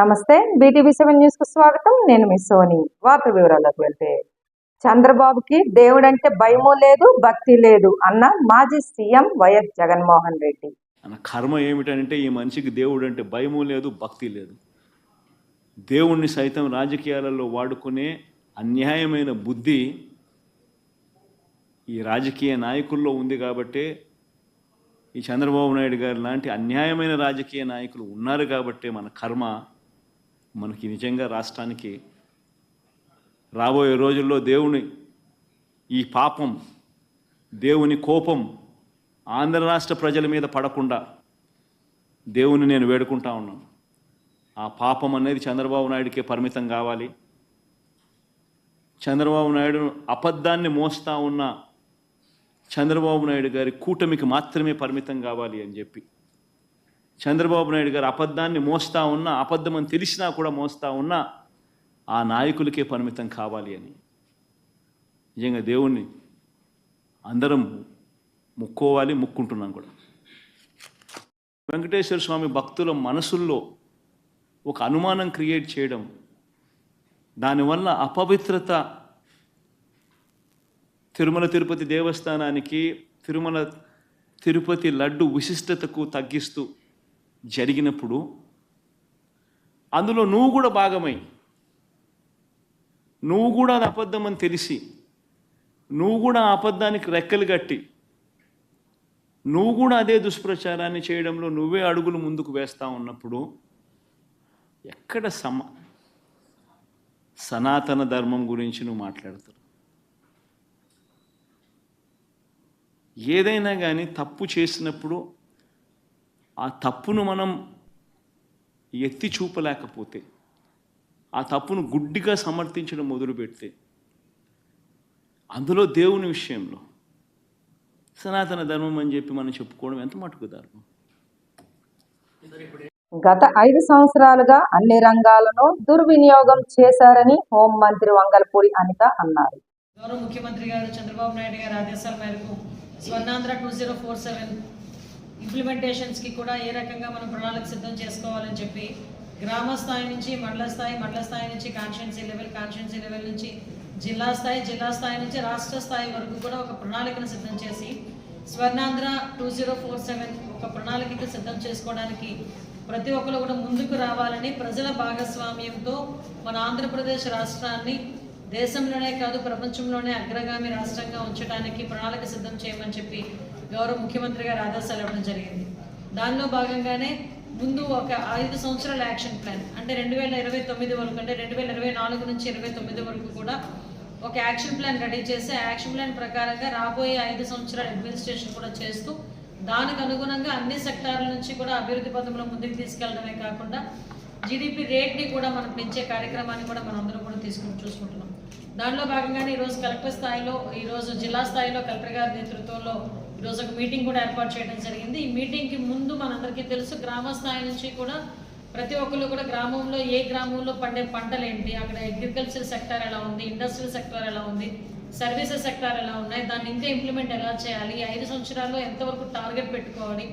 నమస్తే BTV seven న్యూస్కు స్వాగతం. నేను మీ సోని. వార్త వివరాలకు వెళ్తే చంద్రబాబుకి దేవుడంటే భయము లేదు భక్తి లేదు అన్న మాజీ సీఎం వైఎస్ జగన్మోహన్ రెడ్డి. మన కర్మ ఏమిటంటే ఈ మనిషికి దేవుడు అంటే భయము లేదు భక్తి లేదు. దేవుణ్ణి సైతం రాజకీయాలలో వాడుకునే అన్యాయమైన బుద్ధి ఈ రాజకీయ నాయకుల్లో ఉంది కాబట్టే ఈ చంద్రబాబు నాయుడు గారు లాంటి అన్యాయమైన రాజకీయ నాయకులు ఉన్నారు కాబట్టే మన కర్మ మనకి నిజంగా రాష్ట్రానికి రాబోయే రోజుల్లో దేవుని ఈ పాపం దేవుని కోపం ఆంధ్ర రాష్ట్ర ప్రజల మీద పడకుండా దేవుని నేను వేడుకుంటా ఉన్నాను ఆ పాపం అనేది చంద్రబాబు నాయుడికే పరిమితం కావాలి. చంద్రబాబు నాయుడు అబద్ధాన్ని మోస్తా ఉన్న చంద్రబాబు నాయుడు గారి కూటమికి మాత్రమే పరిమితం కావాలి అని చెప్పి చంద్రబాబు నాయుడు గారు అబద్ధాన్ని మోస్తా ఉన్నా అబద్ధం అని తెలిసినా కూడా మోస్తా ఉన్నా ఆ నాయకులకే పరిమితం కావాలి అని. నిజంగా దేవుణ్ణి అందరం ముక్కోవాలి ముక్కుంటున్నాం కూడా. వెంకటేశ్వర స్వామి భక్తుల మనసుల్లో ఒక అనుమానం క్రియేట్ చేయడం దానివల్ల అపవిత్రత తిరుమల తిరుపతి దేవస్థానానికి తిరుమల తిరుపతి లడ్డు విశిష్టతకు తగ్గిస్తూ జరిగినప్పుడు అందులో నువ్వు కూడా భాగమై నువ్వు కూడా అది అబద్ధం అని తెలిసి నువ్వు కూడా ఆ అబద్ధానికి రెక్కలు కట్టి నువ్వు కూడా అదే దుష్ప్రచారాన్ని చేయడంలో నువ్వే అడుగులు ముందుకు వేస్తా ఉన్నప్పుడు ఎక్కడ సమ సనాతన ధర్మం గురించి నువ్వు మాట్లాడతావు? ఏదైనా కానీ తప్పు చేసినప్పుడు ఆ తప్పును మనం ఎత్తి చూపలేకపోతే ఆ తప్పును గుడ్డిగా సమర్థించడం మొదలు పెడితే అందులో దేవుని విషయంలో సనాతన ధర్మం అని చెప్పి మనం చెప్పుకోవడం ఎంత మటుకు ధర్మం గత ఐదు సంవత్సరాలుగా అన్ని రంగాలను దుర్వినియోగం చేశారని హోంమంత్రి వంగలపూడి అనిత అన్నారు. గౌరవ ముఖ్యమంత్రి గారు చంద్రబాబు నాయుడు గారి ఆదేశాల మేరకు Swarnandhra two zero four seven ఇంప్లిమెంటేషన్స్కి కూడా ఏ రకంగా మనం ప్రణాళిక సిద్ధం చేసుకోవాలని చెప్పి గ్రామ స్థాయి నుంచి మండల స్థాయి మండల స్థాయి నుంచి కాన్స్టిట్యున్సీ లెవెల్ కాన్స్టిట్యున్సీ లెవెల్ నుంచి జిల్లా స్థాయి జిల్లా స్థాయి నుంచి రాష్ట్ర స్థాయి వరకు కూడా ఒక ప్రణాళికను సిద్ధం చేసి Swarnandhra two zero four seven ఒక ప్రణాళికను సిద్ధం చేసుకోవడానికి ప్రతి ఒక్కరు కూడా ముందుకు రావాలని ప్రజల భాగస్వామ్యంతో మన ఆంధ్రప్రదేశ్ రాష్ట్రాన్ని దేశంలోనే కాదు ప్రపంచంలోనే అగ్రగామి రాష్ట్రంగా ఉంచడానికి ప్రణాళిక సిద్ధం చేయమని చెప్పి గౌరవ ముఖ్యమంత్రి గారు ఆదేశాలు ఇవ్వడం జరిగింది. దానిలో భాగంగానే ముందు ఒక ఐదు సంవత్సరాల యాక్షన్ ప్లాన్ అంటే రెండు వేల ఇరవై తొమ్మిది వరకు అంటే రెండు వేల ఇరవై నాలుగు నుంచి ఇరవై తొమ్మిది వరకు కూడా ఒక యాక్షన్ ప్లాన్ రెడీ చేసి యాక్షన్ ప్లాన్ ప్రకారంగా రాబోయే ఐదు సంవత్సరాల అడ్మినిస్ట్రేషన్ కూడా చేస్తూ దానికి అనుగుణంగా అన్ని సెక్టార్ల నుంచి కూడా అభివృద్ధి పథంలో ముందుకు తీసుకెళ్ళడమే కాకుండా జీడిపి రేట్ని కూడా మనం పెంచే కార్యక్రమాన్ని కూడా మనం అందరం కూడా తీసుకుని చూసుకుంటున్నాం. దానిలో భాగంగానే ఈరోజు కలెక్టర్ స్థాయిలో ఈరోజు జిల్లా స్థాయిలో కలెక్టర్ గారి నేతృత్వంలో ఈరోజు ఒక మీటింగ్ కూడా ఏర్పాటు చేయడం జరిగింది. ఈ మీటింగ్కి ముందు మనందరికీ తెలుసు గ్రామ స్థాయి నుంచి కూడా ప్రతి ఒక్కరు కూడా గ్రామంలో ఏ గ్రామంలో పండే పంటలు ఏంటి అక్కడ అగ్రికల్చర్ సెక్టర్ ఎలా ఉంది? ఇండస్ట్రియల్ సెక్టర్ ఎలా ఉంది? సర్వీసెస్ సెక్టర్ ఎలా ఉన్నాయి? దాన్ని ఇంకా ఇంప్లిమెంట్ ఎలా చేయాలి? ఐదు సంవత్సరాల్లో ఎంతవరకు టార్గెట్ పెట్టుకోవాలి?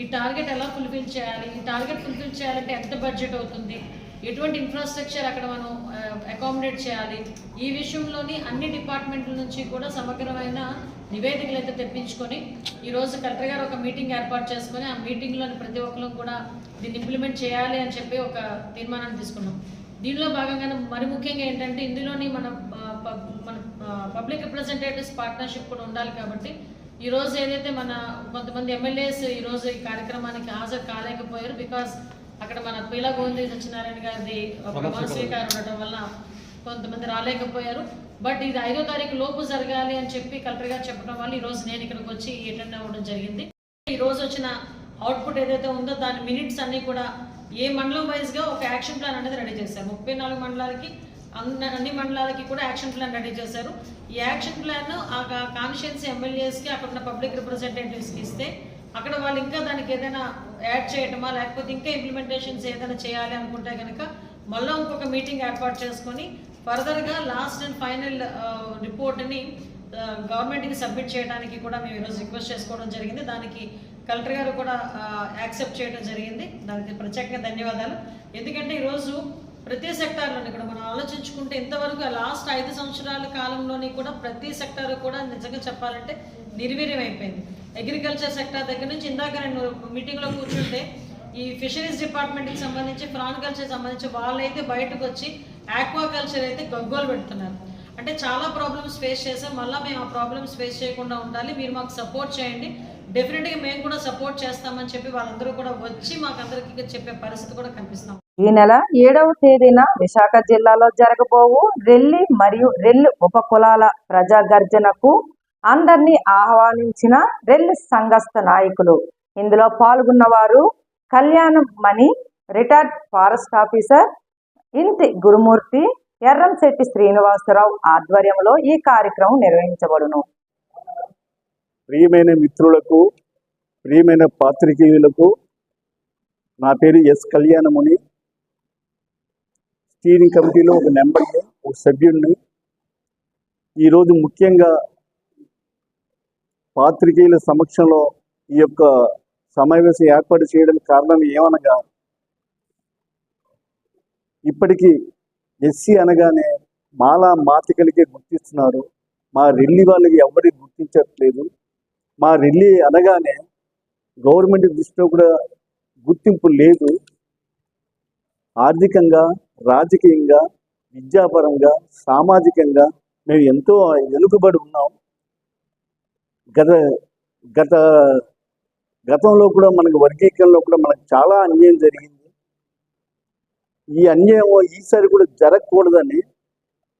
ఈ టార్గెట్ ఎలా ఫుల్ఫిల్ చేయాలి? ఈ టార్గెట్ ఫుల్ఫిల్ చేయాలంటే ఎంత బడ్జెట్ అవుతుంది? ఎటువంటి ఇన్ఫ్రాస్ట్రక్చర్ అక్కడ మనం అకామిడేట్ చేయాలి? ఈ విషయంలోని అన్ని డిపార్ట్మెంట్ల నుంచి కూడా సమగ్రమైన నివేదికలు అయితే తెప్పించుకొని ఈరోజు కలెక్టర్ గారు ఒక మీటింగ్ ఏర్పాటు చేసుకొని ఆ మీటింగ్లోని ప్రతి ఒక్కరు కూడా దీన్ని ఇంప్లిమెంట్ చేయాలి అని చెప్పి ఒక తీర్మానాన్ని తీసుకున్నాం. దీనిలో భాగంగానే మరి ముఖ్యంగా ఏంటంటే ఇందులోని మన పబ్- మన పబ్లిక్ రిప్రజెంటేటివ్స్ పార్ట్నర్షిప్ కూడా ఉండాలి కాబట్టి ఈరోజు ఏదైతే మన కొంతమంది ఎమ్మెల్యేస్ ఈరోజు ఈ కార్యక్రమానికి హాజరు కాలేకపోయారు బికాస్ అక్కడ మన పీలా గోవింద సత్యనారాయణ గారిది స్వీకారం ఉండటం వల్ల కొంతమంది రాలేకపోయారు. బట్ ఇది ఐదో తారీఖు లోపు జరగాలి అని చెప్పి కలెక్టర్ గారు చెప్పడం వల్ల ఈ రోజు నేను ఇక్కడికి వచ్చి అటెండ్ అవ్వడం జరిగింది. ఈ రోజు వచ్చిన అవుట్పుట్ ఏదైతే ఉందో దాని మినిట్స్ అన్ని కూడా ఏ మండలం వైజ్గా ఒక యాక్షన్ ప్లాన్ అనేది రెడీ చేశారు. ముప్పై నాలుగు మండలాలకి అన్ని అన్ని మండలాలకి కూడా యాక్షన్ ప్లాన్ రెడీ చేశారు. ఈ యాక్షన్ ప్లాన్ ఆ కాన్షియన్స్ ఎమ్మెల్యేస్కి అక్కడ ఉన్న పబ్లిక్ రిప్రజెంటేటివ్స్కి ఇస్తే అక్కడ వాళ్ళు ఇంకా దానికి ఏదైనా యాడ్ చేయటమా? లేకపోతే ఇంకా ఇంప్లిమెంటేషన్స్ ఏదైనా చేయాలి అనుకుంటే కనుక మళ్ళీ ఇంకొక మీటింగ్ ఏర్పాటు చేసుకొని ఫర్దర్గా లాస్ట్ అండ్ ఫైనల్ రిపోర్ట్ని గవర్నమెంట్కి సబ్మిట్ చేయడానికి కూడా మేము ఈరోజు రిక్వెస్ట్ చేసుకోవడం జరిగింది. దానికి కలెక్టర్ గారు కూడా యాక్సెప్ట్ చేయడం జరిగింది. దానికి ప్రత్యేకంగా ధన్యవాదాలు. ఎందుకంటే ఈరోజు ప్రతి సెక్టార్లోని ఇక్కడ మనం ఆలోచించుకుంటే ఇంతవరకు లాస్ట్ ఐదు సంవత్సరాల కాలంలోని కూడా ప్రతి సెక్టార్ కూడా నిజంగా చెప్పాలంటే నిర్వీర్యం అయిపోయింది అగ్రికల్చర్ సెక్టర్ దగ్గర నుంచి ఇందాక నేను మీటింగ్లో కూర్చుంటే ఈ ఫిషరీస్ డిపార్ట్మెంట్కి సంబంధించి ప్రాన్ కల్చర్ సంబంధించి వాళ్ళైతే బయటకు వచ్చి ఆక్వా కల్చర్ అయితే గగ్గోలు పెడుతున్నారు. అంటే చాలా ప్రాబ్లమ్స్ ఫేస్ చేసాం మళ్ళీ మేము ఆ ప్రాబ్లమ్స్ ఫేస్ చేయకుండా ఉండాలి. మీరు మాకు సపోర్ట్ చేయండి. డెఫినెట్గా మేము కూడా సపోర్ట్ చేస్తామని చెప్పి వాళ్ళందరూ కూడా వచ్చి మాకందరికీ చెప్పే పరిస్థితి కూడా కనిపిస్తాం ఈ నెల ఏడవ తేదీన విశాఖ జిల్లాలో జరగబోవు రెల్లి మరియు రెల్లు ఉపకులాల ప్రజా గర్జనకు అందరినీ ఆహ్వానించిన రెండు సంఘస్థ నాయకులు. ఇందులో పాల్గొన్నవారు Kalyanam Mani retired forest officer ఇంతి Gurumurthy Erramsetti Srinivasarao ఆధ్వర్యంలో ఈ కార్యక్రమం నిర్వహించబడును. ప్రియమైన మిత్రులకు ప్రియమైన పాత్రికేయులకు నా పేరు ఎస్ కళ్యాణముని స్టీరింగ్ కమిటీలో ఒక నెంబర్ని ఒక సభ్యుడిని ఈరోజు ముఖ్యంగా పాత్రికేయుల సమక్షంలో ఈ యొక్క సమావేశం ఏర్పాటు చేయడానికి కారణం ఏమనగా ఇప్పటికీ ఎస్సీ అనగానే మాలా మాతికలకే గుర్తిస్తున్నారు. మా రెల్లి వాళ్ళకి ఎవరికి గుర్తించట్లేదు. మా రెల్లి అనగానే గవర్నమెంట్ దృష్టిలో కూడా గుర్తింపు లేదు. ఆర్థికంగా రాజకీయంగా విద్యాపరంగా సామాజికంగా మేము ఎంతో వెనుకబడి ఉన్నాం. గత గత గతంలో కూడా మనకు వర్గీకరణలో కూడా మనకు చాలా అన్యాయం జరిగింది. ఈ అన్యాయం ఈసారి కూడా జరగకూడదని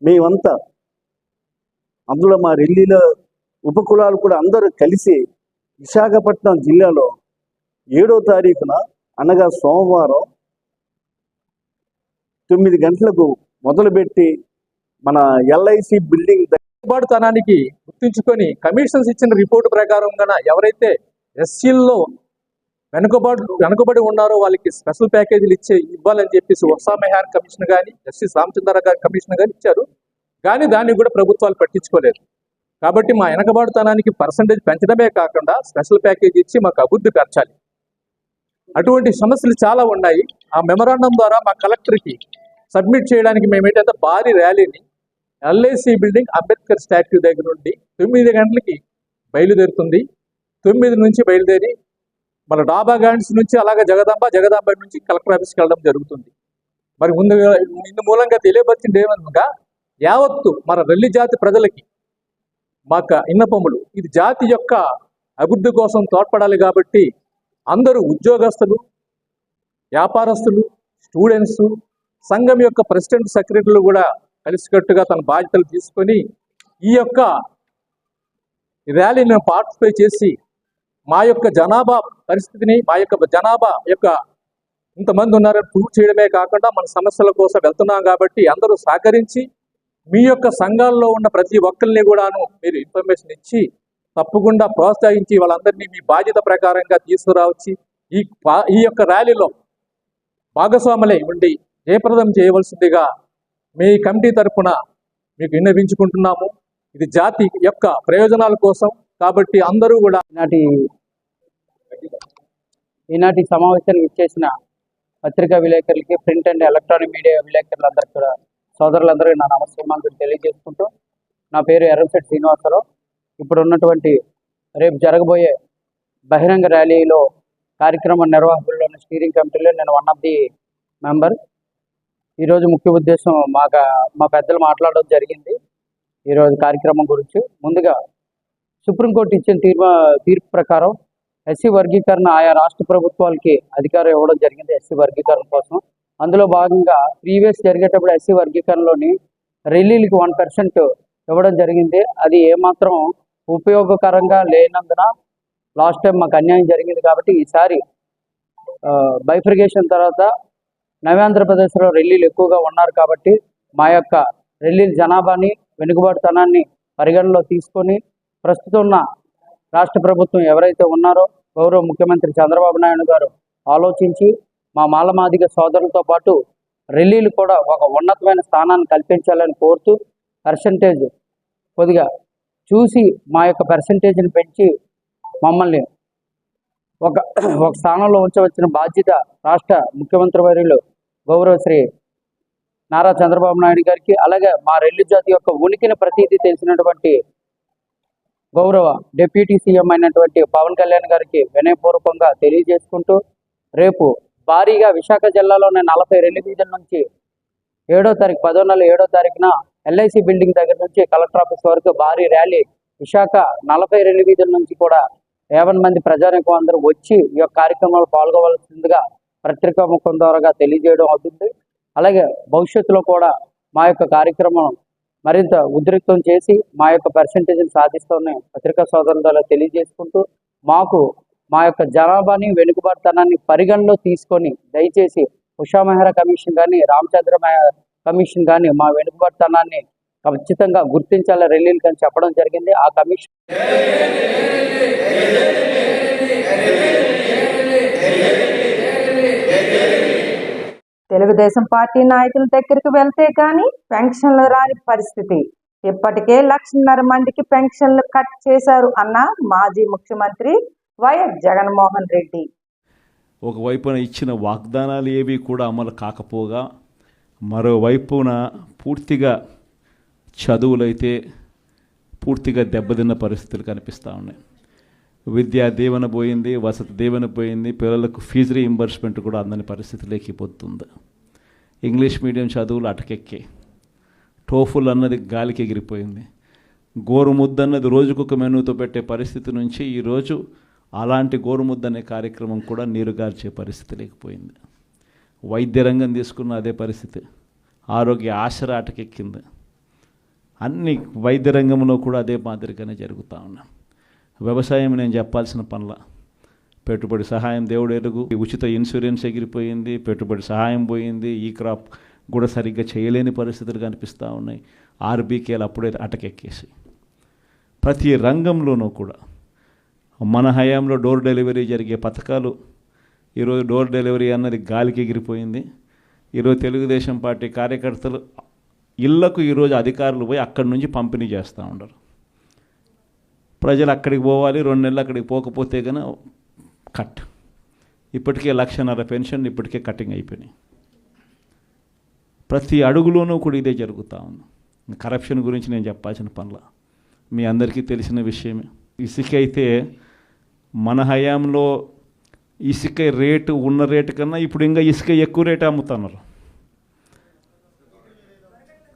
మేమంతా అందులో మా ఢిల్లీలో ఉపకులాలు కూడా అందరూ కలిసి విశాఖపట్నం జిల్లాలో ఏడో తారీఖున అనగా సోమవారం తొమ్మిది గంటలకు మొదలుపెట్టి మన ఎల్ఐసి బిల్డింగ్ దగ్గర వెనుకబాటుతనానికి గుర్తుంచుకొని కమిషన్స్ ఇచ్చిన రిపోర్టు ప్రకారం గన ఎవరైతే ఎస్సీల్లో వెనుకబాటు వెనుకబడి ఉన్నారో వాళ్ళకి స్పెషల్ ప్యాకేజీలు ఇచ్చే ఇవ్వాలని చెప్పేసి వర్షా మెహార్ కమిషన్ కానీ ఎస్సీ రామచంద్ర గారి కమిషన్ కానీ ఇచ్చారు. కానీ దాన్ని కూడా ప్రభుత్వాలు పట్టించుకోలేదు. కాబట్టి మా వెనకబాటుతనానికి పర్సంటేజ్ పెంచడమే కాకుండా స్పెషల్ ప్యాకేజ్ ఇచ్చి మాకు అభివృద్ధి పెంచాలి అటువంటి సమస్యలు చాలా ఉన్నాయి. ఆ మెమరాండం ద్వారా మా కలెక్టర్కి సబ్మిట్ చేయడానికి మేము ఏంటంటే భారీ ర్యాలీని ఎల్ఐసి బిల్డింగ్ అంబేద్కర్ స్టాట్యూ దగ్గర నుండి తొమ్మిది గంటలకి బయలుదేరుతుంది. తొమ్మిది నుంచి బయలుదేరి మన డాబా గార్డెన్స్ నుంచి అలాగే జగదాంబ జగదాంబ నుంచి కలెక్టర్ ఆఫీస్కి వెళ్ళడం జరుగుతుంది. మరి ముందుగా ఇందు మూలంగా తెలియపరిచింది ఏమనగా యావత్తు మన రెల్లి జాతి ప్రజలకి మాక ఇన్నపములు. ఇది జాతి యొక్క అభివృద్ధి కోసం తోడ్పడాలి కాబట్టి అందరూ ఉద్యోగస్తులు వ్యాపారస్తులు స్టూడెంట్స్ సంఘం యొక్క ప్రెసిడెంట్ సెక్రటరీలు కూడా కలిసికట్టుగా తన బాధ్యతలు తీసుకొని ఈ యొక్క ర్యాలీని పార్టిసిపేట్ చేసి మా యొక్క జనాభా పరిస్థితిని మా యొక్క జనాభా యొక్క ఇంతమంది ఉన్నారని ప్రూవ్ చేయడమే కాకుండా మన సమస్యల కోసం వెళ్తున్నాం కాబట్టి అందరూ సహకరించి మీ యొక్క సంఘాల్లో ఉన్న ప్రతి ఒక్కరిని కూడాను మీరు ఇన్ఫర్మేషన్ ఇచ్చి తప్పకుండా ప్రోత్సహించి వాళ్ళందరినీ మీ బాధ్యత ప్రకారంగా తీసుకురావచ్చి ఈ పా- ఈ యొక్క ర్యాలీలో భాగస్వాములై ఉండి జయప్రదం చేయవలసిందిగా మీ కమిటీ తరఫున మీకు విన్నవించుకుంటున్నాము. ఇది జాతి యొక్క ప్రయోజనాల కోసం కాబట్టి అందరూ కూడా ఈనాటి ఈనాటి సమావేశానికి ఇచ్చేసిన పత్రికా విలేకరులకి ప్రింట్ అండ్ ఎలక్ట్రానిక్ మీడియా విలేకరులందరికీ కూడా సోదరులందరికీ నా నమస్కారం తెలియజేసుకుంటూ నా పేరు ఎర్రంశెట్టి శ్రీనివాసరావు. ఇప్పుడు ఉన్నటువంటి రేపు జరగబోయే బహిరంగ ర్యాలీలో కార్యక్రమ నిర్వాహకుల్లోని ఉన్న స్టీరింగ్ కమిటీలో నేను వన్ ఆఫ్ ది మెంబర్. ఈరోజు ముఖ్య ఉద్దేశం మా మా పెద్దలు మాట్లాడడం జరిగింది. ఈరోజు కార్యక్రమం గురించి. ముందుగా సుప్రీంకోర్టు ఇచ్చిన తీర్మా తీర్పు ప్రకారం ఎస్సీ వర్గీకరణ ఆయా రాష్ట్ర ప్రభుత్వాలకి అధికారం ఇవ్వడం జరిగింది ఎస్సీ వర్గీకరణ కోసం. అందులో భాగంగా ప్రీవియస్ జరిగేటప్పుడు ఎస్సీ వర్గీకరణలోని రెల్లీలకి వన్ పర్సెంట్ ఇవ్వడం జరిగింది. అది ఏమాత్రం ఉపయోగకరంగా లేనందున లాస్ట్ టైం మాకు అన్యాయం జరిగింది కాబట్టి ఈసారి బైఫ్రిగేషన్ తర్వాత నవ్యాంధ్రప్రదేశ్లో రెల్లీలు ఎక్కువగా ఉన్నారు కాబట్టి మా యొక్క రెల్లీల జనాభాని వెనుకబాటుతనాన్ని పరిగణలో తీసుకొని ప్రస్తుతం ఉన్న రాష్ట్ర ప్రభుత్వం ఎవరైతే ఉన్నారో గౌరవ ముఖ్యమంత్రి చంద్రబాబు నాయుడు గారు ఆలోచించి మా మాలమాదిగ సోదరులతో పాటు రెల్లీలు కూడా ఒక ఉన్నతమైన స్థానాన్ని కల్పించాలని కోరుతూ పర్సంటేజ్ కొద్దిగా చూసి మా యొక్క పర్సంటేజ్ని పెంచి మమ్మల్ని ఒక ఒక స్థానంలో ఉంచవలసిన బాధ్యత రాష్ట్ర ముఖ్యమంత్రి వర్యులు గౌరవ శ్రీ నారా చంద్రబాబు నాయుడు గారికి అలాగే మా రెల్లి జాతి యొక్క ఉనికిని ప్రతీతి తెలిసినటువంటి గౌరవ డిప్యూటీ సీఎం అయినటువంటి పవన్ కళ్యాణ్ గారికి వినయపూర్వకంగా తెలియజేసుకుంటూ రేపు భారీగా విశాఖ జిల్లాలోని నలభై రెండు వీధుల నుంచి ఏడో తారీఖు పదో నెల ఏడో తారీఖున ఎల్ఐసి బిల్డింగ్ దగ్గర నుంచి కలెక్టర్ ఆఫీస్ వరకు భారీ ర్యాలీ. విశాఖ నలభై రెండు నుంచి కూడా యాభై మంది ప్రజానికం అందరూ వచ్చి ఈ యొక్క కార్యక్రమంలో పాల్గొవలసిందిగా పత్రికా ముఖం ద్వారా తెలియజేయడం అవుతుంది. అలాగే భవిష్యత్తులో కూడా మా యొక్క కార్యక్రమం మరింత ఉద్రిక్తం చేసి మా యొక్క పర్సంటేజ్ని సాధిస్తామని పత్రికా సోదరుల ద్వారా తెలియజేసుకుంటూ మాకు మా యొక్క జనాభాని వెనుకబడతనాన్ని పరిగణలో తీసుకొని దయచేసి ఉషా మెహ్రా కమిషన్ కానీ రామచంద్ర కమిషన్ కానీ మా వెనుకబాటుతనాన్ని ఖచ్చితంగా గుర్తించాల రెల్లీలు కానీ చెప్పడం జరిగింది. ఆ కమిషన్ తెలుగుదేశం పార్టీ నాయకుల దగ్గరికి వెళ్తే కానీ పెన్షన్లు రాని పరిస్థితి. ఇప్పటికే లక్షన్నర మందికి పెన్షన్లు కట్ చేశారు అన్న మాజీ ముఖ్యమంత్రి వైఎస్ జగన్మోహన్ రెడ్డి. ఒకవైపున ఇచ్చిన వాగ్దానాలు ఏవి కూడా అమలు కాకపోగా మరోవైపున పూర్తిగా చదువులైతే పూర్తిగా దెబ్బతిన్న పరిస్థితులు కనిపిస్తూ ఉన్నాయి. విద్యా దీవెన పోయింది వసతి దీవెన పోయింది పిల్లలకు ఫీజు రీయింబర్స్మెంట్ కూడా అందని పరిస్థితిలోకి పోతుంది. ఇంగ్లీష్ మీడియం చదువులు అటకెక్కి. టోఫుల్ అన్నది గాలికి ఎగిరిపోయింది. గోరుముద్ద అన్నది రోజుకొక మెనూతో పెట్టే పరిస్థితి నుంచి ఈరోజు అలాంటి గోరుముద్ద అనే కార్యక్రమం కూడా నీరుగార్చే పరిస్థితి లేకపోయింది వైద్య రంగం తీసుకున్న అదే పరిస్థితి. ఆరోగ్య ఆశరాటకెక్కింది అన్ని వైద్య రంగంలో కూడా అదే మాదిరిగానే జరుగుతూ ఉన్నాం. వ్యవసాయం నేను చెప్పాల్సిన పనుల. పెట్టుబడి సహాయం దేవుడు ఎరుగు. ఉచిత ఇన్సూరెన్స్ ఎగిరిపోయింది పెట్టుబడి సహాయం పోయింది ఈ క్రాప్ కూడా సరిగ్గా చేయలేని పరిస్థితులు కనిపిస్తూ ఉన్నాయి. ఆర్బీకేలు అప్పుడే అటకెక్కేసి. ప్రతి రంగంలోనూ కూడా మన హయాంలో డోర్ డెలివరీ జరిగే పథకాలు ఈరోజు డోర్ డెలివరీ అన్నది గాలికి ఎగిరిపోయింది. ఈరోజు తెలుగుదేశం పార్టీ కార్యకర్తలు ఇళ్ళకు ఈరోజు అధికారులు పోయి అక్కడి నుంచి పంపిణీ చేస్తూ ఉండరు. ప్రజలు అక్కడికి పోవాలి రెండు నెలలు అక్కడికి పోకపోతే కనుక కట్. ఇప్పటికే లక్షన్నర పెన్షన్ ఇప్పటికే కటింగ్ అయిపోయినాయి. ప్రతి అడుగులోనూ కూడా ఇదే జరుగుతూ ఉంది. కరప్షన్ గురించి నేను చెప్పాల్సిన పనుల. మీ అందరికీ తెలిసిన విషయమే. ఇసుక అయితే మన హయాంలో ఇసుక రేటు ఉన్న రేటు కన్నా ఇప్పుడు ఇంకా ఇసుక ఎక్కువ రేటు అమ్ముతున్నారు.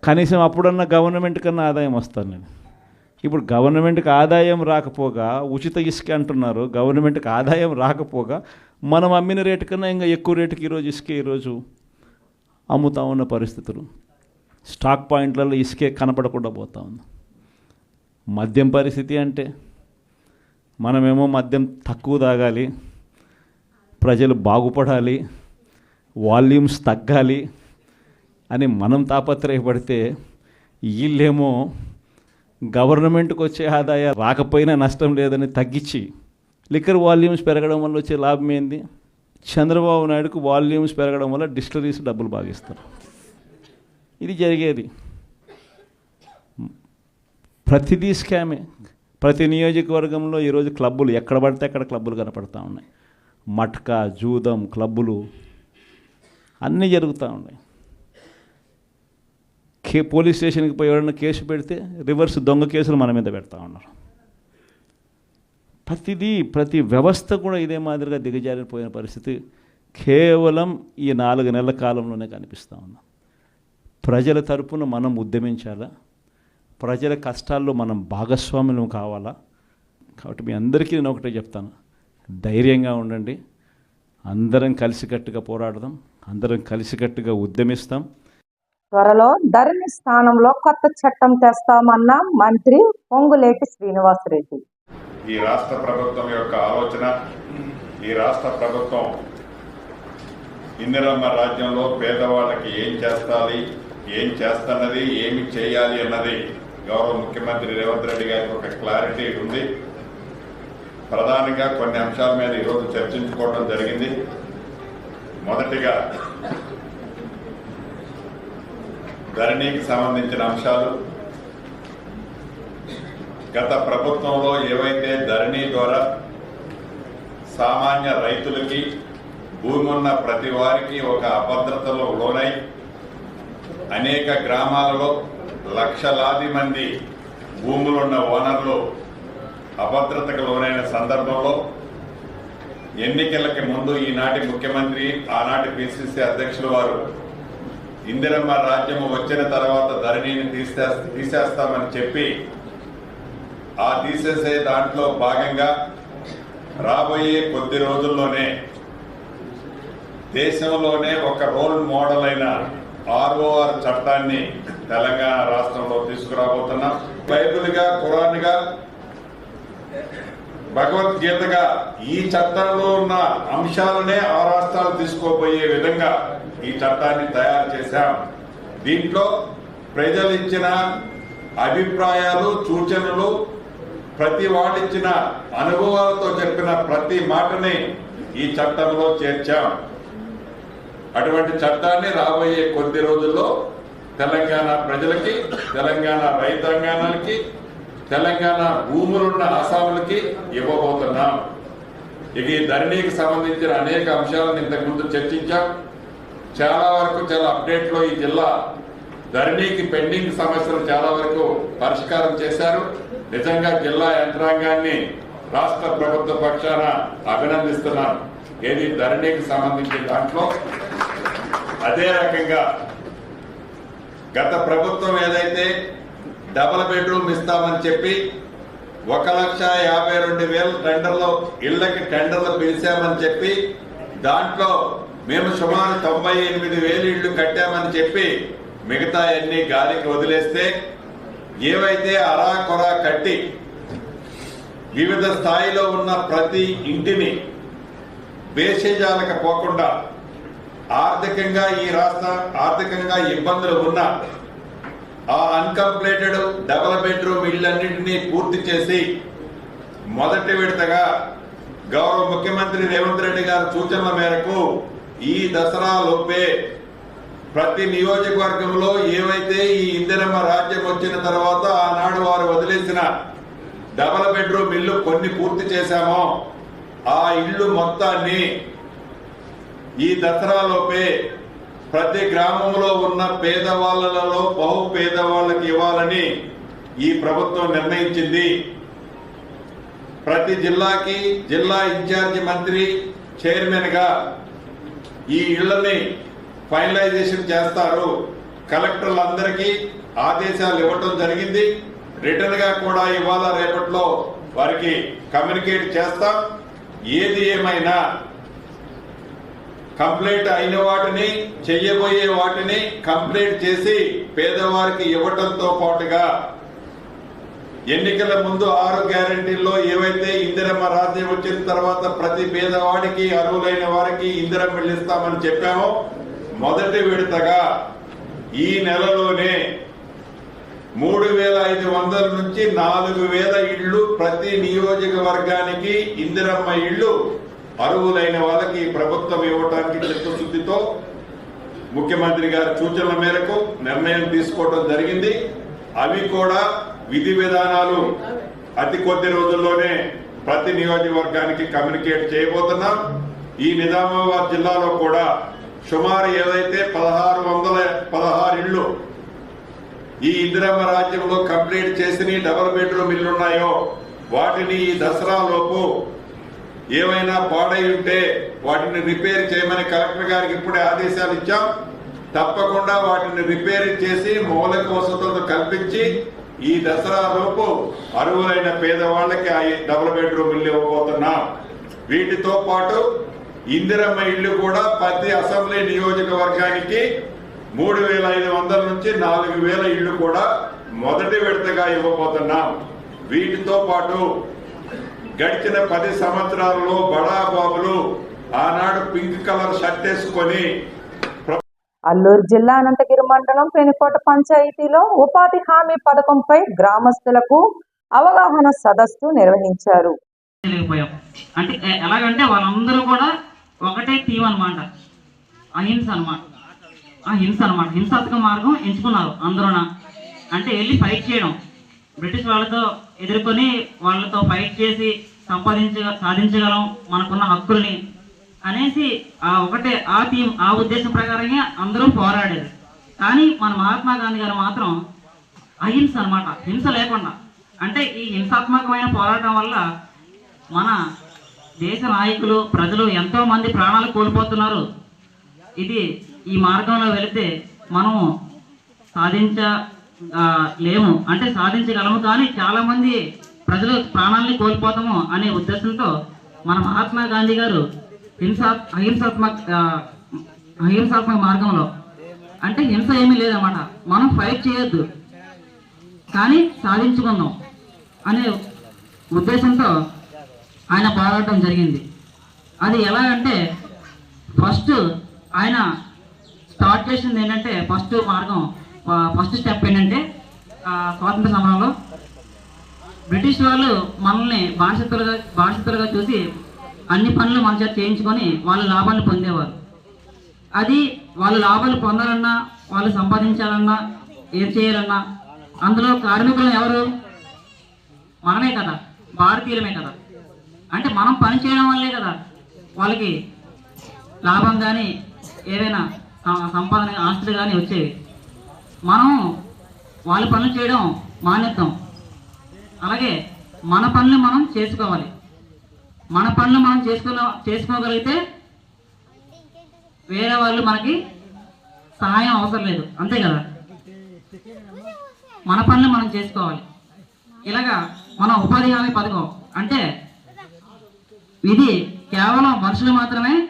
కనీసం అప్పుడన్నా గవర్నమెంట్ కన్నా ఆదాయం వస్తాను నేను ఇప్పుడు గవర్నమెంట్కి ఆదాయం రాకపోగా ఉచిత ఇసుక అంటున్నారు గవర్నమెంట్కి ఆదాయం రాకపోగా మనం అమ్మిన రేటు కన్నా ఇంకా ఎక్కువ రేటుకి ఈరోజు ఇసుకే ఈరోజు అమ్ముతా ఉన్న పరిస్థితులు. స్టాక్ పాయింట్లలో ఇసుకే కనపడకుండా పోతా ఉంది. మద్యం పరిస్థితి అంటే మనమేమో మద్యం తక్కువ తాగాలి ప్రజలు బాగుపడాలి వాల్యూమ్స్ తగ్గాలి అని మనం తాపత్రయపడితే వీళ్ళేమో గవర్నమెంట్కి వచ్చే ఆదాయం రాకపోయినా నష్టం లేదని తగ్గించి లిక్కర్ వాల్యూమ్స్ పెరగడం వల్ల వచ్చే లాభం ఏంది? చంద్రబాబు నాయుడుకు వాల్యూమ్స్ పెరగడం వల్ల డిస్టరీస్ డబ్బులు భాగిస్తారు ఇది జరిగేది. ప్రతిదీ స్కామే. ప్రతి నియోజకవర్గంలో ఈరోజు క్లబ్బులు ఎక్కడ పడితే అక్కడ క్లబ్బులు కనపడతా ఉన్నాయి. మట్కా జూదం క్లబ్బులు అన్నీ జరుగుతూ ఉన్నాయి. కే పోలీస్ స్టేషన్కి పోయి ఎవరైనా కేసు పెడితే రివర్స్ దొంగ కేసులు మన మీద పెడతా ఉన్నారు. ప్రతిదీ ప్రతి వ్యవస్థ కూడా ఇదే మాదిరిగా దిగజారిపోయిన పరిస్థితి కేవలం ఈ నాలుగు నెలల కాలంలోనే కనిపిస్తూ ఉన్నాం ప్రజల తరపున మనం ఉద్యమించాలా? ప్రజల కష్టాల్లో మనం భాగస్వాములు కావాలా? కాబట్టి మీ అందరికీ నేను ఒకటే చెప్తాను. ధైర్యంగా ఉండండి. అందరం కలిసికట్టుగా పోరాడదాం. అందరం కలిసికట్టుగా ఉద్యమిస్తాం. త్వరలో ధరణి స్థానంలో కొత్త చట్టం తెస్తామన్న మంత్రి పొంగులేటి శ్రీనివాసరెడ్డి. ఈ రాష్ట్ర ప్రభుత్వం యొక్క ఆలోచన ఈ రాష్ట్ర ప్రభుత్వం ఇందిరమ్మ రాజ్యంలో పేదవాళ్ళకి ఏం చేస్తాలి ఏం చేస్తున్నది ఏమి చేయాలి అన్నది గౌరవ ముఖ్యమంత్రి రేవంత్ రెడ్డి గారికి ఒక క్లారిటీ ఉంది. ప్రధానంగా కొన్ని అంశాల మీద ఈరోజు చర్చించుకోవడం జరిగింది. మొదటిగా ధరణికి సంబంధించిన అంశాలు. గత ప్రభుత్వంలో ఏవైతే ధరణి ద్వారా సామాన్య రైతులకి భూమి ఉన్న ప్రతి వారికి ఒక అభద్రతలో లోనై అనేక గ్రామాలలో లక్షలాది మంది భూములున్న ఓనర్లు అభద్రతకు లోనైన సందర్భంలో ఎన్నికలకి ముందు ఈనాటి ముఖ్యమంత్రి ఆనాటి పిసిసి అధ్యక్షులు వారు ఇందిరమ్మ రాజ్యము వచ్చిన తర్వాత ధరణిని తీసే తీసేస్తామని చెప్పి ఆ తీసేసే దాంట్లో భాగంగా రాబోయే కొద్ది రోజుల్లోనే దేశంలోనే ఒక రోల్ మోడల్ అయిన ఆర్ఓఆర్ చట్టాన్ని తెలంగాణ రాష్ట్రంలో తీసుకురాబోతున్నాం. బైబిల్గా ఖురాన్గా భగవద్గీతగా ఈ చట్టంలో ఉన్న అంశాలనే ఆ రాష్ట్రాలు తీసుకోబోయే విధంగా ఈ చట్టాన్ని తయారు చేశాం. దీంట్లో ప్రజలు ఇచ్చిన అభిప్రాయాలు సూచనలు ప్రతి వాళ్ళిచ్చిన అనుభవాలతో చెప్పిన ప్రతి మాటని ఈ చట్టంలో చేర్చాం. అటువంటి చట్టాన్ని రాబోయే కొద్ది రోజుల్లో తెలంగాణ ప్రజలకి తెలంగాణ రైతాంగానికి తెలంగాణ భూములున్న అసాములకి ఇవ్వబోతున్నాం. ఇది ధరణికి సంబంధించిన అనేక అంశాలను ఇంతకుముందు చర్చించాం. చాలా వరకు చాలా అప్డేట్లో ఈ జిల్లా ధరణికి పెండింగ్ సమస్యలు చాలా వరకు పరిష్కారం చేశారు. నిజంగా జిల్లా యంత్రాంగాన్ని రాష్ట్ర ప్రభుత్వ పక్షాన అభినందిస్తున్నాను ఏది ధరణికి సంబంధించిన దాంట్లో? అదే రకంగా గత ప్రభుత్వం ఏదైతే డబల్ బెడ్రూమ్ ఇస్తామని చెప్పి ఒక లక్ష యాభై రెండు వేల టెండర్లు ఇళ్ళకి టెండర్లు పిలిచామని చెప్పి దాంట్లో మేము సుమారు తొంభై ఎనిమిది వేలు ఇళ్ళు కట్టామని చెప్పి మిగతా అన్ని గాలికి వదిలేస్తే ఏవైతే అరా కొరా కట్టి వివిధ స్థాయిలో ఉన్న ప్రతి ఇంటిని బేషజాలకు పోకుండా ఆర్థికంగా ఈ రాష్ట్ర ఆర్థికంగా ఇబ్బందులు ఉన్న ఆ అన్కంప్లీటెడ్ డబల్ బెడ్రూమ్ ఇళ్ళన్నింటినీ పూర్తి చేసి మొదటి విడతగా గౌరవ ముఖ్యమంత్రి రేవంత్ రెడ్డి గారి సూచనల మేరకు ఈ దసరా లోపే ప్రతి నియోజకవర్గంలో ఏవైతే ఈ ఇందిరమ్మ రాజ్యం వచ్చిన తర్వాత ఆనాడు వారు వదిలేసిన డబల్ బెడ్రూమ్ ఇల్లు కొన్ని పూర్తి చేశామో ఆ ఇల్లు మొత్తాన్ని ఈ దసరాలోపే ప్రతి గ్రామంలో ఉన్న పేదవాళ్ళలో బహు పేదవాళ్ళకి ఇవ్వాలని ఈ ప్రభుత్వం నిర్ణయించింది. ప్రతి జిల్లాకి జిల్లా ఇన్ఛార్జి మంత్రి చైర్మన్గా ఈ ఇళ్ళని ఫైనలైజేషన్ చేస్తారు. కలెక్టర్లందరికీ ఆదేశాలు ఇవ్వటం జరిగింది. రిటర్న్గా కూడా ఇవాళ రేపట్లో వారికి కమ్యూనికేట్ చేస్తాం. ఏది ఏమైనా కంప్లీట్ అయిన వాటిని చెయ్యబోయే వాటిని కంప్లీట్ చేసి పేదవారికి ఇవ్వటంతో పాటుగా ఎన్నికల ముందు ఆరు గ్యారంటీల్లో ఏవైతే ఇందిరమ్మ రాజ్యం వచ్చిన తర్వాత ప్రతి పేదవాడికి అర్హులైన వారికి ఇందిరమ్మ ఇల్లు ఇస్తామని చెప్పామో మొదటి విడతగా ఈ నెలలోనే మూడు వేల ఐదు వందల నుంచి నాలుగు వేల ఇళ్ళు ప్రతి నియోజకవర్గానికి ఇందిరమ్మ ఇళ్ళు అర్హులైన వాళ్ళకి ప్రభుత్వం ఇవ్వడానికి చిత్తశుద్ధితో ముఖ్యమంత్రి గారి సూచనల మేరకు నిర్ణయం తీసుకోవడం జరిగింది. అవి కూడా విధి విధానాలు అతి కొద్ది రోజుల్లోనే ప్రతి నియోజకవర్గానికి కమ్యూనికేట్ చేయబోతున్నాం. ఈ నిజామాబాద్ జిల్లాలో కూడా సుమారు ఏదైతే పదహారు వందల పదహారు ఇళ్ళు ఈ ఇందిరమ్మ రాజ్యంలో కంప్లీట్ చేసిన డబుల్ బెడ్రూమ్ ఇల్లు ఉన్నాయో వాటిని ఈ దసరా లోపు ఏమైనా పాడై ఉంటే వాటిని రిపేర్ చేయమని కలెక్టర్ గారికి ఇప్పుడే ఆదేశాలు ఇచ్చాం. తప్పకుండా వాటిని రిపేర్ చేసి మౌలిక వసతులను కల్పించి ఈ దసరా లోపు అరువులైన పేదవాళ్ళకి ఆ డబుల్ బెడ్రూమ్ ఇల్లు ఇవ్వబోతున్నాం. వీటితో పాటు ఇందిరమ్మ ఇల్లు కూడా ప్రతి అసెంబ్లీ నియోజకవర్గానికి మూడు వేల ఐదు వందల నుంచి నాలుగు వేల ఇళ్ళు కూడా మొదటి విడతగా ఇవ్వబోతున్నాం. వీటితో పాటు గడిచిన పది సంవత్సరాల్లో బడా బాబులు ఆనాడు పింక్ కలర్ షర్ట్ వేసుకొని అల్లూరు జిల్లా అనంతగిరి మండలం పెనుకోట పంచాయతీలో ఉపాధి హామీ పథకంపై గ్రామస్తులకు అవగాహన సదస్సు నిర్వహించారు. అంటే ఎలాగంటే వాళ్ళందరూ కూడా ఒకటే థీమ్ అనమాట అహింస అనమాట హింస అనమాట హింసాత్మక మార్గం ఎంచుకున్నారు అందరూన. అంటే వెళ్ళి ఫైట్ చేయడం. బ్రిటిష్ వాళ్ళతో ఎదుర్కొని వాళ్ళతో ఫైట్ చేసి సంపాదించ సాధించగలం మనకున్న హక్కుల్ని అనేసి ఆ ఒకటే ఆ థీమ్ ఆ ఉద్దేశం ప్రకారంగా అందరూ పోరాడారు. కానీ మన మహాత్మా గాంధీ గారు మాత్రం అహింస అనమాట హింస లేకుండా. అంటే ఈ హింసాత్మకమైన పోరాటం వల్ల మన దేశ నాయకులు ప్రజలు ఎంతో మంది ప్రాణాలు కోల్పోతున్నారు. ఇది ఈ మార్గంలో వెళితే మనము సాధించ లేము. అంటే సాధించగలము. కానీ చాలా మంది ప్రజలు ప్రాణాలని కోల్పోతాము అనే ఉద్దేశంతో మన మహాత్మా గాంధీ గారు హింసా అహింసాత్మక అహింసాత్మక మార్గంలో. అంటే హింస ఏమీ లేదన్నమాట. మనం ఫైట్ చేయొద్దు. కానీ సాధించుకుందాం అనే ఉద్దేశంతో ఆయన పోరాటం జరిగింది. అది ఎలా అంటే ఫస్ట్ ఆయన స్టార్ట్ చేసింది ఏంటంటే ఫస్ట్ మార్గం ఫస్ట్ స్టెప్ ఏంటంటే స్వాతంత్ర సమరంలో బ్రిటిష్ వాళ్ళు మనల్ని బానిసతులుగా బానిసతులుగా చూసి అన్ని పనులు మన చేత చేయించుకొని వాళ్ళ లాభాలు పొందేవారు. అది వాళ్ళ లాభాలు పొందాలన్నా వాళ్ళు సంపాదించాలన్నా ఏం చేయాలన్నా అందులో కార్మికులు ఎవరు? మనమే కదా భారతీయులమే కదా. అంటే మనం పని చేయడం వల్లే కదా వాళ్ళకి లాభం కానీ ఏదైనా సంపాదన ఆస్తులు కానీ వచ్చేవి. మనం వాళ్ళ పనులు చేయడం మానేద్దాం అలాగే మన పనులు మనం చేసుకోవాలి. మన పనులు మనం చేసుకున్న చేసుకోగలిగితే వేరే వాళ్ళు మనకి సహాయం అవసరం లేదు. అంతే కదా? మన పనులు మనం చేసుకోవాలి. ఇలాగా మన ఉపాధి హామీ పథకం అంటే ఇది కేవలం మనుషులు మాత్రమే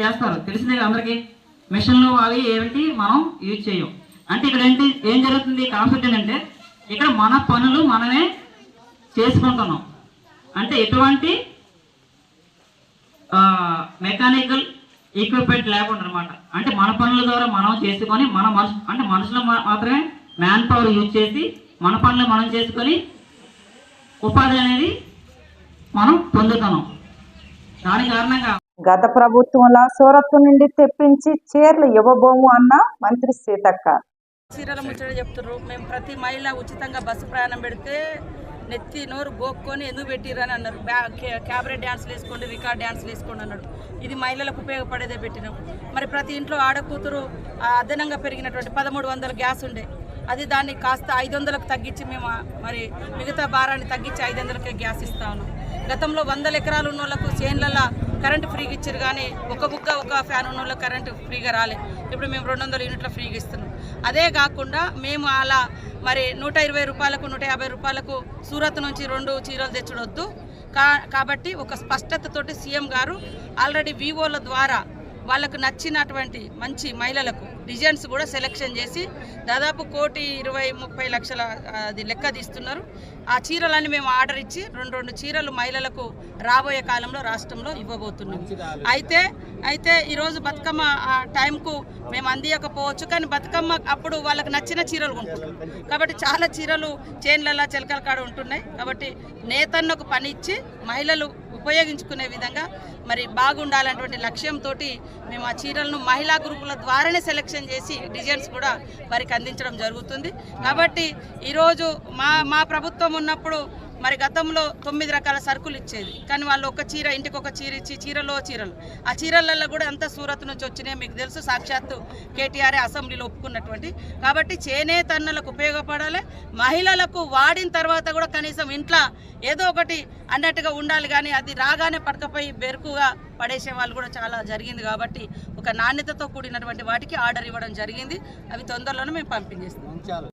చేస్తారు. తెలిసిందే అందరికీ? మిషన్లు అవి ఏమిటి మనం యూజ్ చేయం. అంటే ఇక్కడ ఏంటి ఏం జరుగుతుంది? కాన్సెప్ట్ ఏంటంటే ఇక్కడ మన పనులు మనమే చేసుకుంటున్నాం. అంటే ఎటువంటి మెకానికల్ ఈక్విప్మెంట్ లేకుండా అనమాట అంటే మన పనుల ద్వారా మనం చేసుకొని మన మనుషు అంటే మనుషులు మాత్రమే మ్యాన్ పవర్ యూజ్ చేసి మన పనులు మనం చేసుకొని ఉపాధి అనేది మనం పొందుతున్నాం. దాని కారణంగా గత ప్రభుత్వంలో సూరత్ నుండి తెప్పించి చీరలు ఇవ్వబోము అన్న మంత్రి సీతక్క. చీరల ముచ్చట చెప్తుర్రు. మేము ప్రతి మహిళ ఉచితంగా బస్సు ప్రయాణం పెడితే నెత్తి నోరు గోక్కొని ఎందుకు పెట్టిరని అన్నారు. బ్యా- క్యాబరెట్ డ్యాన్స్లు వేసుకోండి రికార్డ్ డ్యాన్స్లు వేసుకోండి అన్నాడు. ఇది మహిళలకు ఉపయోగపడేదే పెట్టినాం. మరి ప్రతి ఇంట్లో ఆడకూతురు అదనంగా పెరిగినటువంటి పదమూడు వందల గ్యాస్ ఉండే. అది దాన్ని కాస్త ఐదు వందలకు తగ్గించి మేము మరి మిగతా భారాన్ని తగ్గించి ఐదు వందలకే గ్యాస్ ఇస్తా ఉన్నాం. గతంలో వందల ఎకరాలు ఉన్న వాళ్ళకు చేన్లలో కరెంటు ఫ్రీగా ఇచ్చారు కానీ ఒక బుగ్గ ఒక ఫ్యాన్ ఉన్న వాళ్ళకి కరెంటు ఫ్రీగా రాలే. ఇప్పుడు మేము రెండు వందల యూనిట్ల ఫ్రీగా ఇస్తున్నాం. అదే కాకుండా మేము అలా మరి నూట ఇరవై రూపాయలకు నూట యాభై రూపాయలకు సూరత్ నుంచి రెండు చీరలు తెచ్చుడొద్దు. కా కాబట్టి ఒక స్పష్టతతోటి సీఎం గారు ఆల్రెడీ వివోల ద్వారా వాళ్ళకు నచ్చినటువంటి మంచి మహిళలకు డిజైన్స్ కూడా సెలెక్షన్ చేసి దాదాపు కోటి ఇరవై ముప్పై లక్షల అది లెక్క తీస్తున్నారు. ఆ చీరలన్నీ మేము ఆర్డర్ ఇచ్చి రెండు రెండు చీరలు మహిళలకు రాబోయే కాలంలో రాష్ట్రంలో ఇవ్వబోతున్నాం. అయితే అయితే ఈరోజు బతుకమ్మ ఆ టైంకు మేము అందియకపోవచ్చు కానీ బతుకమ్మ అప్పుడు వాళ్ళకి నచ్చిన చీరలు కొంటున్నాం కాబట్టి చాలా చీరలు చేన్లలో చిలకల కాడ ఉంటున్నాయి. కాబట్టి నేతన్నకు పని ఇచ్చి మహిళలు ఉపయోగించుకునే విధంగా మరి బాగుండాలన్నటువంటి లక్ష్యంతో మేము ఆ చీరలను మహిళా గ్రూపుల ద్వారానే సెలెక్షన్ చేసి డిజైన్స్ కూడా వారికి అందించడం జరుగుతుంది. కాబట్టి ఈరోజు మా మా ప్రభుత్వం ఉన్నప్పుడు మరి గతంలో తొమ్మిది రకాల సరుకులు ఇచ్చేది. కానీ వాళ్ళు ఒక చీర ఇంటికి ఒక చీర ఇచ్చి చీరలో చీరలు. ఆ చీరలలో కూడా ఎంత సూరత్ నుంచి వచ్చినాయి. మీకు తెలుసు సాక్షాత్తు కేటీఆర్ అసెంబ్లీలో ఒప్పుకున్నటువంటి. కాబట్టి చేనేతన్నలకు ఉపయోగపడాలి. మహిళలకు వాడిన తర్వాత కూడా కనీసం ఇంట్లో ఏదో ఒకటి అన్నట్టుగా ఉండాలి. కానీ అది రాగానే పడకపోయి బెరుకుగా పడేసే వాళ్ళు కూడా చాలా జరిగింది కాబట్టి ఒక నాణ్యతతో కూడినటువంటి వాటికి ఆర్డర్ ఇవ్వడం జరిగింది. అవి తొందరలోనే మేము పంపించేస్తాం.